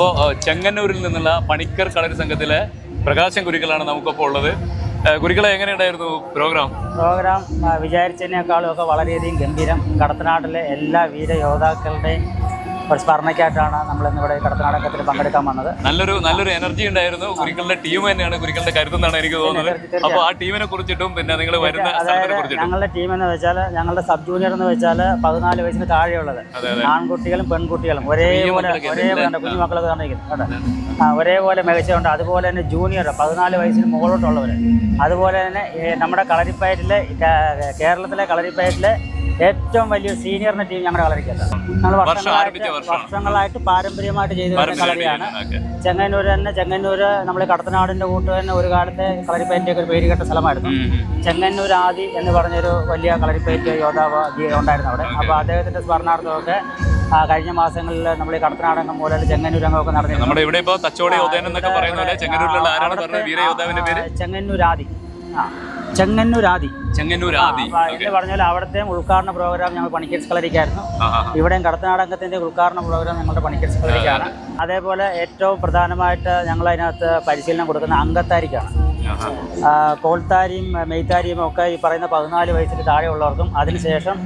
അപ്പോൾ ചെങ്ങന്നൂരിൽ നിന്നുള്ള പണിക്കർ കളരി സംഘത്തിലെ പ്രകാശം കുരുക്കളാണ് നമുക്കൊപ്പം ഉള്ളത്. കുരുക്കളെ എങ്ങനെയുണ്ടായിരുന്നു പ്രോഗ്രാം പ്രോഗ്രാം വിചാരിച്ചതിനേക്കാളും ഒക്കെ വളരെയധികം ഗംഭീരം. കടത്തനാട്ടിലെ എല്ലാ വീരയോദ്ധാക്കളുടെയും ഒരു സ്മരണയ്ക്കായിട്ടാണ് നമ്മൾ ഇന്നിവിടെ കടത്തനാടകത്തിൽ പങ്കെടുക്കാൻ വന്നത്. നല്ലൊരു നല്ലൊരു എനർജി ഉണ്ടായിരുന്നു. കുരിക്കളുടെ ടീം തന്നെയാണ് കുരിക്കളുടെ കരുതെന്നാണ് എനിക്ക് തോന്നുന്നത്. അപ്പോൾ ആ ടീമിനെ കുറിച്ചിട്ടും പിന്നെ നിങ്ങൾ വരുന്ന ഞങ്ങളുടെ ടീം എന്ന് വെച്ചാൽ ഞങ്ങളുടെ സബ് ജൂനിയർ എന്ന് വെച്ചാൽ പതിനാല് വയസ്സിന് താഴെയുള്ളത്. ആൺകുട്ടികളും പെൺകുട്ടികളും. ഒരേ ഒരേ ഒരേപോലെ ഉണ്ട്. കുഞ്ഞു മക്കളൊക്കെ കണ്ടിരിക്കുന്നു കേട്ടോ. ആ ഒരേപോലെ മികച്ചുണ്ട് അതുപോലെ തന്നെ ജൂനിയർ പതിനാല് വയസ്സിന് മുകളിലോട്ടുള്ളവർ അതുപോലെ തന്നെ നമ്മുടെ കളരിപ്പയറ്റിലെ കേരളത്തിലെ കളരിപ്പയറ്റിലെ ഏറ്റവും വലിയ സീനിയറിന്റെ ടീം ഞങ്ങളുടെ കളരിക്കല്ല ഞങ്ങൾ വർഷങ്ങളായിട്ട് പാരമ്പര്യമായിട്ട് ചെയ്തു വരുന്ന കളരിയാണ്. ചെങ്ങന്നൂർ തന്നെ ചെങ്ങന്നൂർ നമ്മൾ കടത്തനാടിന്റെ കൂട്ട് തന്നെ ഒരു കാലത്തെ കളരിപ്പയറ്റിന്റെ ഒക്കെ പേര് കേട്ട സ്ഥലമായിരുന്നു. ചെങ്ങന്നൂർ ആദി എന്ന് പറഞ്ഞൊരു വലിയ കളരിപ്പയറ്റ് യോദ്ധാവ് ഉണ്ടായിരുന്നു അവിടെ. അപ്പോൾ അദ്ദേഹത്തിന്റെ സ്മരണാർത്ഥമൊക്കെ കഴിഞ്ഞ മാസങ്ങളിൽ നമ്മൾ ഈ കടത്തനാടകം പോലെ ചെങ്ങന്നൂർ അംഗമൊക്കെ നടന്നിരുന്നു. നമ്മുടെ ഇവിടെ തച്ചോടി എന്നൊക്കെ പറയുന്ന പോലെ ചെങ്ങന്നൂരിലുള്ള ആരാണ് പറഞ്ഞത്? വീരയോദ്ധാവിന്റെ പേര്? ചെങ്ങന്നൂർ ആദി. ചെങ്ങന്നൂർ ആദി. ചെങ്ങന്നൂർ ആദി. എന്ന് പറഞ്ഞാൽ അവിടുത്തെ ഉദ്ഘാടന പ്രോഗ്രാം ഞങ്ങൾ പണിക്കറ്റ് കളരിക്കായിരുന്നു ഇവിടെയും കടത്തനാടകത്തിന്റെ ഉദ്ഘാടന പ്രോഗ്രാം ഞങ്ങളുടെ പണിക്കറ്റ് കളരിക്കാണ് അതേപോലെ ഏറ്റവും പ്രധാനമായിട്ട് ഞങ്ങൾ അതിനകത്ത് പരിശീലനം കൊടുക്കുന്ന അങ്കത്താരിക്കാണ്. കോൾത്താരിയും മെയ്ത്താരിയും ഒക്കെ ഈ പറയുന്ന പതിനാല് വയസ്സിന് താഴെയുള്ളവർക്കും അതിനുശേഷം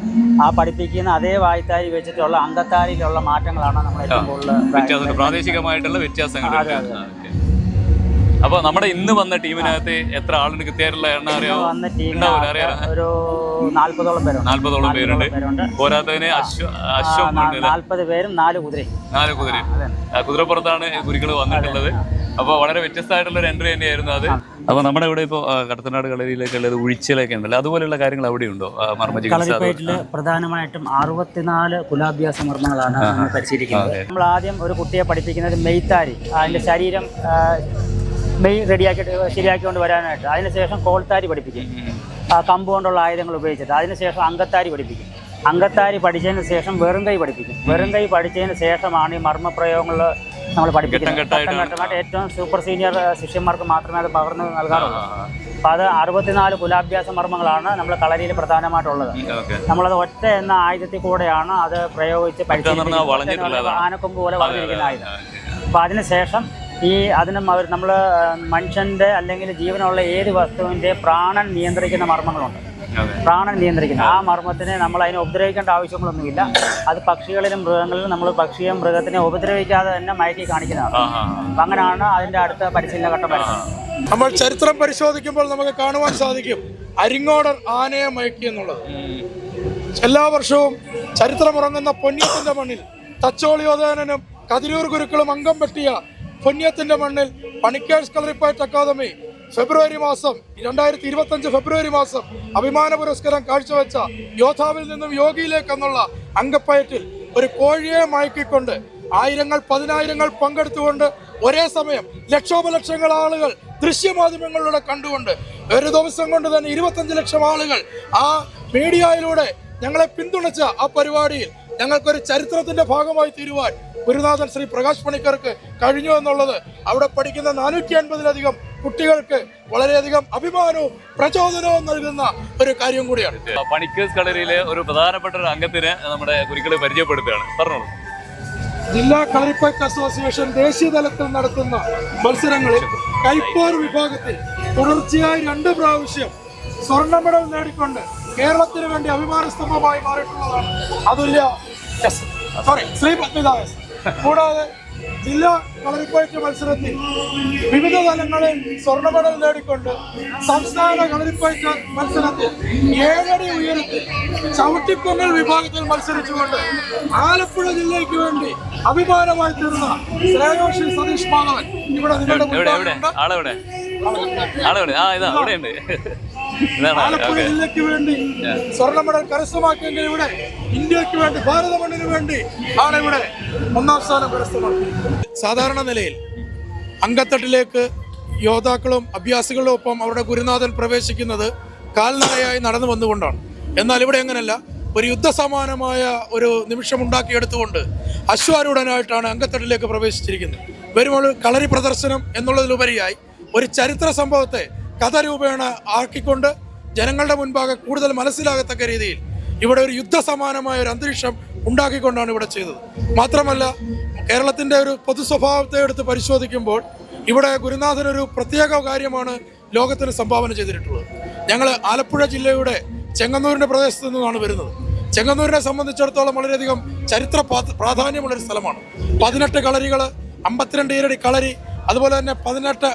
ആ പഠിപ്പിക്കുന്ന അതേ വായ്ത്താരി വെച്ചിട്ടുള്ള അങ്കത്താരിയിലുള്ള മാറ്റങ്ങളാണ് നമ്മൾ ഏറ്റവും കൂടുതൽ പ്രാദേശികമായിട്ടുള്ള വ്യത്യാസങ്ങളുണ്ട്. അപ്പൊ നമ്മുടെ ഇന്ന് വന്ന ടീമിനകത്ത് എത്ര ആളുണ്ട്? കൃത്യമായിട്ടുള്ള എണ്ണ അറിയാമോ? ഒരു പേരുണ്ട്. നാല്പതോളം പേരുണ്ട്. പോരാത്തതിന് അശ്വ? നാൽപ്പത് പേരും നാല് കുതിരയും. നാല് കുതിര ആ, കുതിരപ്പുറത്താണ് കുരികൾ വന്നിട്ടുള്ളത്. അപ്പൊ വളരെ വ്യത്യസ്തമായിട്ടുള്ള ഒരു എൻട്രി തന്നെയായിരുന്നു അത്. അപ്പൊ നമ്മുടെ ഇവിടെ ഇപ്പോൾ കടത്തനാട് കളരിയിലൊക്കെ ഉള്ളത് ഉഴിച്ചിലൊക്കെ ഉണ്ടല്ലോ. അതുപോലെയുള്ള കാര്യങ്ങൾ അവിടെ ഉണ്ടോ? കളരിപ്പയറ്റിൽ പ്രധാനമായിട്ടും അറുപത്തിനാല് കുലാഭ്യാസ മർമ്മങ്ങളാണ് നമ്മൾ പരിശീലിക്കുന്നത് നമ്മൾ ആദ്യം ഒരു കുട്ടിയെ പഠിപ്പിക്കുന്നത് മെയ്ത്താരി. അതിന്റെ ശരീരം മെയ് റെഡിയാക്കി ശരിയാക്കിക്കൊണ്ട് വരാനായിട്ട്. അതിനുശേഷം കോൾത്താരി പഠിപ്പിക്കും. ആ, കമ്പ് കൊണ്ടുള്ള ആയുധങ്ങൾ ഉപയോഗിച്ചിട്ട്. അതിനുശേഷം അങ്കത്താരി പഠിപ്പിക്കും. അങ്കത്താരി പഠിച്ചതിന് ശേഷം വെറും കൈ പഠിപ്പിക്കും. വെറും കൈ പഠിച്ചതിന് ശേഷമാണ് ഈ മർമ്മപ്രയോഗങ്ങൾ നമ്മൾ പഠിപ്പിക്കുന്നത്. ഘട്ടം. ഘട്ടമായിട്ട് ഏറ്റവും സൂപ്പർ സീനിയർ ശിഷ്യന്മാർക്ക് മാത്രമേ അത് പകർന്നു നൽകാറുള്ളൂ. അപ്പം അത് അറുപത്തിനാല് കുലാഭ്യാസ മർമ്മങ്ങളാണ് നമ്മൾ കളരിയിൽ പ്രധാനമായിട്ടുള്ളത്. നമ്മളത് ഒറ്റ എന്ന ആയുധത്തിൽ കൂടെയാണ് അത് പ്രയോഗിച്ച് പഠിച്ചത്. ആനക്കൊമ്പ് പോലെ വളഞ്ഞിരിക്കുന്ന ആയുധം. അപ്പം അതിനുശേഷം ഈ അതിന് നമ്മൾ മനുഷ്യന്റെ അല്ലെങ്കിൽ ജീവനുള്ള ഏത് വസ്തുവിന്റെ പ്രാണൻ നിയന്ത്രിക്കുന്ന മർമ്മങ്ങളുണ്ട്. പ്രാണൻ നിയന്ത്രിക്കുന്ന ആ മർമ്മത്തിനെ നമ്മൾ അതിനെ ഉപദ്രവിക്കേണ്ട ആവശ്യങ്ങളൊന്നുമില്ല. അത് പക്ഷികളിലും മൃഗങ്ങളിലും നമ്മൾ പക്ഷിയെ മൃഗത്തിനെ ഉപദ്രവിക്കാതെ തന്നെ മയക്കി കാണിക്കുന്നതാണ്. അങ്ങനെയാണ് അതിന്റെ അടുത്ത പരിശീലന ഘട്ടം വരുന്നത്. നമ്മൾ ചരിത്രം പരിശോധിക്കുമ്പോൾ നമുക്ക് കാണുവാൻ സാധിക്കും അരിങ്ങോടർ ആനയെ മയക്കി എന്നുള്ളത്. എല്ലാ വർഷവും ചരിത്രമുറങ്ങുന്ന പൊന്നിയത്തിന്റെ മണ്ണിൽ തച്ചോളിയോധനും കതിരൂർ ഗുരുക്കളും അംഗം പറ്റിയ പൊന്നിയത്തിന്റെ മണ്ണിൽ പണിക്കേഴ്സ് കളറിപ്പയറ്റ് അക്കാദമി ഫെബ്രുവരി മാസം രണ്ടായിരത്തി ഇരുപത്തഞ്ച് ഫെബ്രുവരി മാസം അഭിമാന പുരസ്കാരം കാഴ്ചവെച്ച യോദ്ധാവിൽ നിന്നും യോഗിയിലേക്ക് എന്നുള്ള അങ്കപ്പയറ്റിൽ ഒരു കോഴിയെ മയക്കിക്കൊണ്ട് ആയിരങ്ങൾ പതിനായിരങ്ങൾ പങ്കെടുത്തുകൊണ്ട് ഒരേ സമയം ലക്ഷോപലക്ഷങ്ങൾ ആളുകൾ ദൃശ്യമാധ്യമങ്ങളിലൂടെ കണ്ടുകൊണ്ട് ഒരു ദിവസം കൊണ്ട് തന്നെ ഇരുപത്തഞ്ച് ലക്ഷം ആളുകൾ ആ മീഡിയയിലൂടെ ഞങ്ങളെ പിന്തുണച്ച ആ പരിപാടിയിൽ ഞങ്ങൾക്കൊരു ചരിത്രത്തിന്റെ ഭാഗമായി തീരുവാൻ ഗുരുനാഥൻ ശ്രീ പ്രകാശ് പണിക്കർക്ക് കഴിഞ്ഞു എന്നുള്ളത്. അവിടെ പഠിക്കുന്ന നാനൂറ്റി അൻപതിലധികം കുട്ടികൾക്ക് വളരെയധികം അഭിമാനവും പ്രചോദനവും നൽകുന്ന ഒരു കാര്യം കൂടിയാണ്. പണിക്കേഴ്സ് കളരിയിലെ ഒരു പ്രധാനപ്പെട്ട ഒരു അംഗത്തിന് നമ്മുടെ കുരിക്കളെ പരിചയപ്പെടുത്തുകയാണ്. പറഞ്ഞോളൂ. ജില്ലാ കളരിപ്പയറ്റ് അസോസിയേഷൻ ദേശീയ തലത്തിൽ നടത്തുന്ന മത്സരങ്ങളിൽ കൈപ്പോർ വിഭാഗത്തിൽ തുടർച്ചയായി രണ്ട് പ്രാവശ്യം സ്വർണ മെഡൽ നേടിക്കൊണ്ട് കേരളത്തിന് വേണ്ടി അഭിമാന സ്തംഭമായി മാറിയിട്ടുള്ളതാണ് അതുല്യ സോറി ശ്രീ പത്മിദാസ്. കൂടാതെ ജില്ലാ കളരിപ്പയറ്റ് മത്സരത്തിൽ വിവിധ തലങ്ങളിൽ സ്വർണ മെഡൽ നേടിക്കൊണ്ട് സംസ്ഥാന കളരിപ്പയറ്റ് മത്സരത്തിൽ ഏഴടി ഉയരത്തിൽ ചവിട്ടിപ്പൊങ്ങൽ വിഭാഗത്തിൽ മത്സരിച്ചുകൊണ്ട് ആലപ്പുഴ ജില്ലയ്ക്ക് വേണ്ടി അഭിമാനമായി തീർന്ന ശ്രേയോഷി സതീഷ് മാധവൻ ഇവിടെ നിങ്ങളുടെ ആലപ്പുഴ ജില്ലയ്ക്ക് വേണ്ടി സ്വർണ മെഡൽ കരസ്ഥമാക്കിയെങ്കിൽ ഇവിടെ ഇന്ത്യയ്ക്ക് വേണ്ടി ഭാരത മണ്ണിന് വേണ്ടി ആണ് ഇവിടെ ഒന്നാം സ്ഥാനം കരസ്ഥമാക്കി സാധാരണ നിലയിൽ അങ്കത്തട്ടിലേക്ക് യോദ്ധാക്കളും അഭ്യാസികളുടെ ഒപ്പം അവരുടെ ഗുരുനാഥൻ പ്രവേശിക്കുന്നത് കാൽനടയായി നടന്നു വന്നുകൊണ്ടാണ്. എന്നാൽ ഇവിടെ അങ്ങനെയല്ല ഒരു യുദ്ധസമാനമായ ഒരു നിമിഷം ഉണ്ടാക്കിയെടുത്തുകൊണ്ട് അശ്വാരൂഢനായിട്ടാണ് അങ്കത്തട്ടിലേക്ക് പ്രവേശിച്ചിരിക്കുന്നത്. വരുമ്പോൾ കളരി പ്രദർശനം എന്നുള്ളതിലുപരിയായി ഒരു ചരിത്ര സംഭവത്തെ കഥ രൂപേണ ആക്കിക്കൊണ്ട് ജനങ്ങളുടെ മുൻപാകെ കൂടുതൽ മനസ്സിലാകത്തക്ക രീതിയിൽ ഇവിടെ ഒരു യുദ്ധസമാനമായ ഒരു അന്തരീക്ഷം ഉണ്ടാക്കിക്കൊണ്ടാണ് ഇവിടെ ചെയ്തത്. മാത്രമല്ല കേരളത്തിന്റെ ഒരു പൊതു സ്വഭാവത്തെ എടുത്ത് പരിശോധിക്കുമ്പോൾ ഇവിടെ ഗുരുനാഥൻ ഒരു പ്രത്യേക കാര്യമാണ് ലോകത്തിന് സംഭാവന ചെയ്തിട്ടുള്ളത്. ഞങ്ങൾ ആലപ്പുഴ ജില്ലയുടെ ചെങ്ങന്നൂരിന്റെ പ്രദേശത്തു നിന്നാണ് വരുന്നത്. ചെങ്ങന്നൂരിനെ സംബന്ധിച്ചിടത്തോളം വളരെയധികം ചരിത്ര പ്രാധാന്യമുള്ളൊരു സ്ഥലമാണ്. പതിനെട്ട് കളരികൾ അമ്പത്തിരണ്ട് ഈരടി കളരി അതുപോലെ തന്നെ പതിനെട്ട്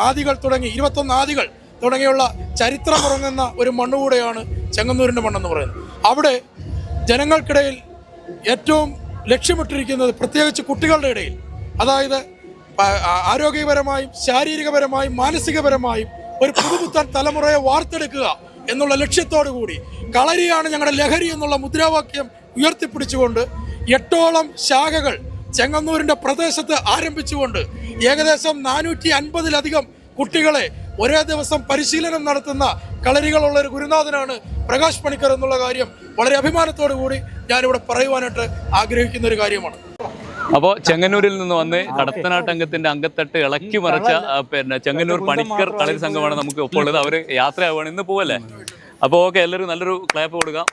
ആദികൾ തുടങ്ങി ഇരുപത്തൊന്ന് ആദികൾ തുടങ്ങിയുള്ള ചരിത്രം ഉറങ്ങുന്ന ഒരു മണ്ണുകൂടെയാണ് ചെങ്ങന്നൂരിന്റെ മണ്ണെന്ന് പറയുന്നത്. അവിടെ ജനങ്ങൾക്കിടയിൽ ഏറ്റവും ലക്ഷ്യമിട്ടിരിക്കുന്നത് പ്രത്യേകിച്ച് കുട്ടികളുടെ ഇടയിൽ അതായത് ആരോഗ്യപരമായും ശാരീരികപരമായും മാനസികപരമായും ഒരു പുതുപുത്തൻ തലമുറയെ വാർത്തെടുക്കുക എന്നുള്ള ലക്ഷ്യത്തോടു കൂടി കളരിയാണ് ഞങ്ങളുടെ ലഹരി എന്നുള്ള മുദ്രാവാക്യം ഉയർത്തിപ്പിടിച്ചുകൊണ്ട് എട്ടോളം ശാഖകൾ ചെങ്ങന്നൂരിന്റെ പ്രദേശത്ത് ആരംഭിച്ചുകൊണ്ട് ഏകദേശം നാനൂറ്റി അൻപതിലധികം കുട്ടികളെ ഒരേ ദിവസം പരിശീലനം നടത്തുന്ന കളരികളുള്ള ഒരു ഗുരുനാഥനാണ് പ്രകാശ് പണിക്കർ എന്നുള്ള കാര്യം വളരെ അഭിമാനത്തോടു കൂടി ഞാനിവിടെ പറയുവാനായിട്ട് ആഗ്രഹിക്കുന്ന ഒരു കാര്യമാണ്. അപ്പോൾ ചെങ്ങന്നൂരിൽ നിന്ന് വന്ന് കടത്തനാട്ടംഗത്തിന്റെ അംഗത്തട്ട് ഇളക്കി മറിച്ച ആ, പിന്നെ ചെങ്ങന്നൂർ പണിക്കർ കളരി സംഘമാണ് നമുക്ക് ഒപ്പം ഉള്ളത്. അവർ യാത്രയാവുകയാണ്. ഇന്ന് പോവല്ലേ? അപ്പോൾ ഓക്കെ എല്ലാവരും നല്ലൊരു ക്ലാപ്പ് കൊടുക്കാം.